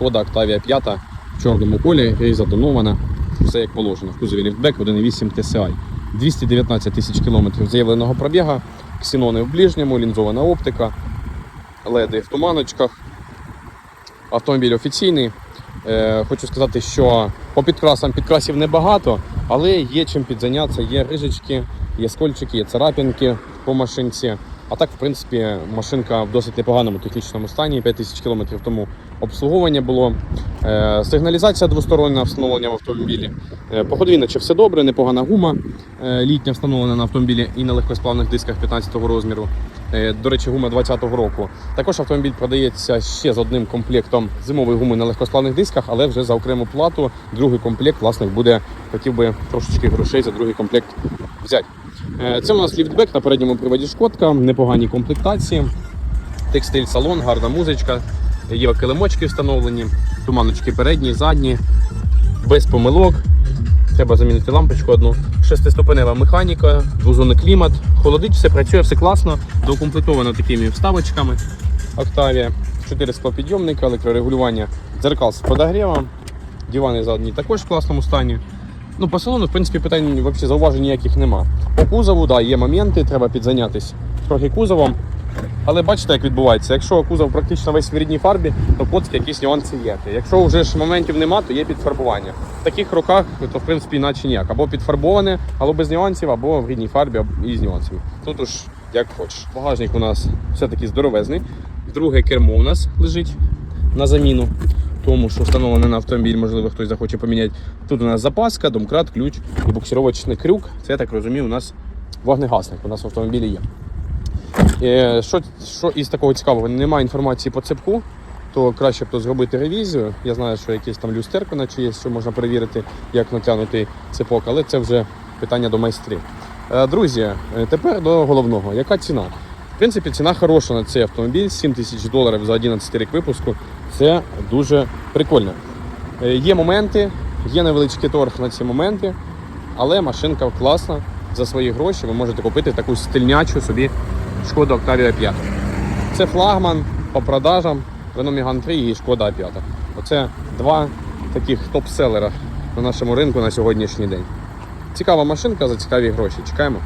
Шкода Octavia 5 в чорному колі і затонована. Все як положено. В кузові ліфтбек 1.8 TSI. 219 тисяч кілометрів заявленого пробіга, ксенони в ближньому, лінзована оптика, леди в туманочках. Автомобіль офіційний. Е, хочу сказати, що по підкрасам підкрасів небагато, але є чим підзайнятися. Є рижечки, є скольчики, є царапінки по машинці. А так, в принципі, машинка в досить непоганому технічному стані. 5 тисяч кілометрів тому обслуговування було. Е, сигналізація двостороння встановлення в автомобілі. Е, по ходові наче все добре, непогана гума. Е, літня встановлена на автомобілі і на легкосплавних дисках 15-го розміру. До речі, гума 20-го року. Також автомобіль продається ще з одним комплектом зимової гуми на легкосплавних дисках, але вже за окрему плату. Другий комплект власник буде хотів би трошечки грошей за другий комплект взяти. Е, Це у нас ліфтбек на передньому приводі шкодка, непогані комплектації. Текстиль салон, гарна музичка, є килимочки встановлені, туманочки передні, задні, без помилок. Треба замінити лампочку одну. Шестиступенева механіка, двозонний клімат, холодить, все працює, все класно, доукомплектовано такими вставочками. Octavia, 4 склопідйомника, електрорегулювання дзеркал з подогрівом, дивани задні також в класному стані. Ну, по салону, в принципі, питань взагалі зауважень ніяких нема. По кузову, да, є моменти, треба підзайнятися трохи кузовом. Але бачите, як відбувається. Якщо кузов практично весь в рідній фарбі, то поцьки якісь нюанси є. Якщо вже ж моментів нема, то є підфарбування. В таких роках, то в принципі іначе ніяк. Або підфарбоване, або без нюансів, або в рідній фарбі або і з нюансами. Тут уж як хочеш. Багажник у нас все-таки здоровезний. Друге кермо у нас лежить на заміну. Тому що встановлене на автомобіль, можливо, хтось захоче поміняти. Тут у нас запаска, домкрат, ключ і буксировочний крюк. Це я так розумію, у нас вогнегасник. У нас в автомобілі є. Е, Що, що із такого цікавого? Немає інформації по цепку, то краще б то зробити ревізію. Я знаю, що якесь там люстерко наче є, що можна перевірити, як натягнути цепок, але це вже питання до майстрів. Е, Друзі, е, тепер до головного. Яка ціна? В принципі, ціна хороша на цей автомобіль, 7 тисяч доларів за 11 рік випуску. Це дуже прикольно. Е, Є моменти, є невеличкий торг на ці моменти, але машинка класна. За свої гроші ви можете купити таку стильнячу собі Шкода Octavia 5. Це флагман по продажам Renault Megane 3 і Шкода 5. Оце два таких топ-селера на нашому ринку на сьогоднішній день. Цікава машинка за цікаві гроші. Чекаємо.